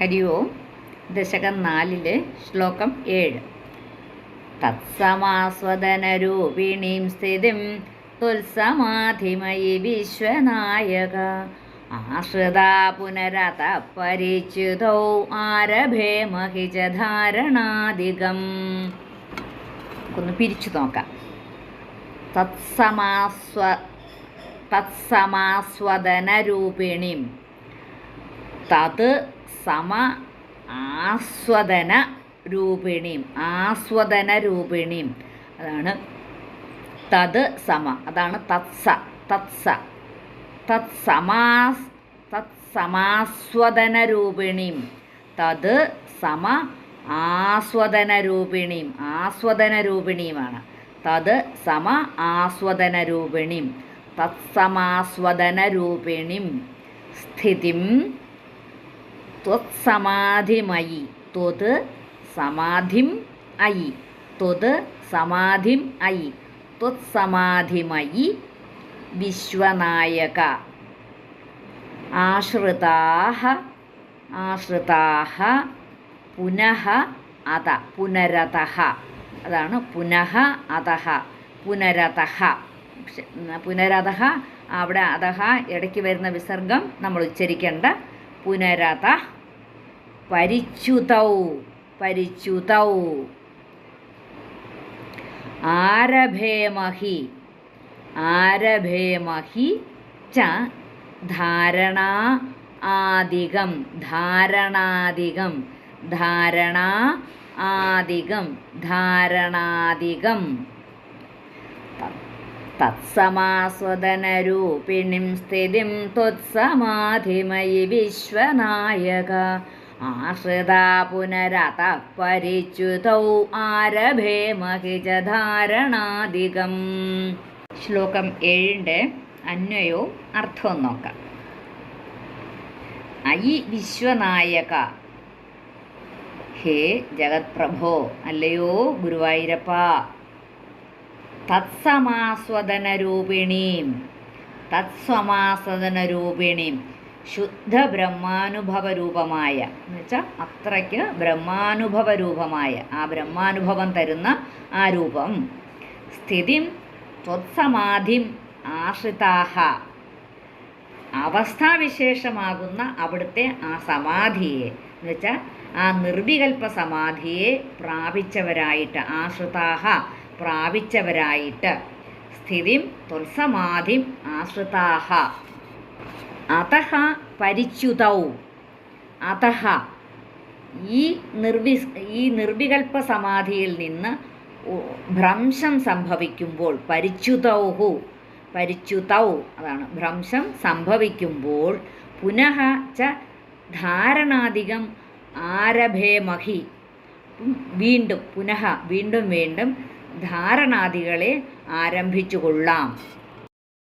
ഹരി ഓം. ദശകം നാലിലെ ശ്ലോകം ഏഴ്. തത്സമാസ്വദനരൂപിണീം സ്ഥിതിം തുൽസമാധിമയി വിശ്വനായക. ആശ്രിതാ പുനരത പരിച്യുതൗ ആരഭേ മഹിജ ധാരണാധികം ഒന്ന് പിരിച്ചു നോക്കാം. തത്സമാസ്വ തത്സമാസ്വദനരൂപിണീം തത് സമ ആസ്വദന രൂപിണിയും ആസ്വദന രൂപിണിയും അതാണ് തത് സമ അതാണ് തത്സ തത്സ. തത്സമാസ് തത്സമാസ്വദന രൂപിണിയും തത് സമ ആസ്വദന രൂപിണിയും ആസ്വദന രൂപിണിയുമാണ് തത് സമ ആസ്വദന രൂപിണിയും തത്സമാസ്വദന രൂപിണിയും സ്ഥിതിം ത്വത്സമാധിമയി. ത്വത് സമാധിം അയി. ത്വത് സമാധിം അയി. ത്വത് സമാധിമയി വിശ്വനായക. ആശ്രിതാഹ ആശ്രിതാഹ പുനഃ അത പുനരതഹ അതാണ് പുനഃ അതഹ പുനരതഹ പുനരതഹ അവിടെ അതഹ ഇടയ്ക്ക് വരുന്ന വിസർഗം നമ്മൾ ഉച്ചരിക്കേണ്ട പുനരത പരിച്യുതൗ പരിച്യുതൗ ആരഭേമഹി ആരഭേമഹി ച ധാരണാ ആദികം ധാരണാദികം ധാരണാ ആദികം ധാരണാദികം. തത്സമാസ്വദനരൂപിണിം സ്ഥിതിം ത്വത്സമാധിമയി വിശ്വനായക. ആശ്രിതാ പുനരത പരിച്യുതൗ ആരഭേ മഹിജ ധാരണാധികം. ശ്ലോകം ഏഴിന്റെ അന്വയവും അർത്ഥവും നോക്കാം. അയി വിശ്വനായക. ഹേ ജഗത്പ്രഭോ അല്ലയോ ഗുരുവായൂരപ്പ. തത്സമാസ്വദനരൂപിണീം. തത്സമാസ്വദനരൂപിണീം. ശുദ്ധ ബ്രഹ്മാനുഭവ രൂപമായ എന്ന് വെച്ചാൽ അത്രയ്ക്ക് ബ്രഹ്മാനുഭവ രൂപമായ ആ ബ്രഹ്മാനുഭവം തരുന്ന ആ രൂപം. സ്ഥിതിം ത്വത്സമാധിം ആശ്രിതാഹ. അവസ്ഥാവിശേഷമാകുന്ന അവിടുത്തെ ആ സമാധിയെ എന്ന് വെച്ചാൽ ആ നിർവികൽപ്പ സമാധിയെ പ്രാപിച്ചവരായിട്ട് ആശ്രിതാഹ പ്രാപിച്ചവരായിട്ട്. സ്ഥിതിം ത്വത്സമാധിം ആശ്രിതാഹ. അതഹ പരിച്യുതൗ. അതഹ. ഈ നിർവി ഈ നിർവികൽപ്പ സമാധിയിൽ നിന്ന് ഭ്രംശം സംഭവിക്കുമ്പോൾ പരിച്യുതൗഹു. പരിച്യുതൗ അതാണ്. ഭ്രംശം സംഭവിക്കുമ്പോൾ പുനഃ ച ധാരണാധികം ആരഭേമഹി. വീണ്ടും പുനഃ വീണ്ടും വീണ്ടും ധാരണാദികളെ ആരംഭിച്ചു കൊള്ളാം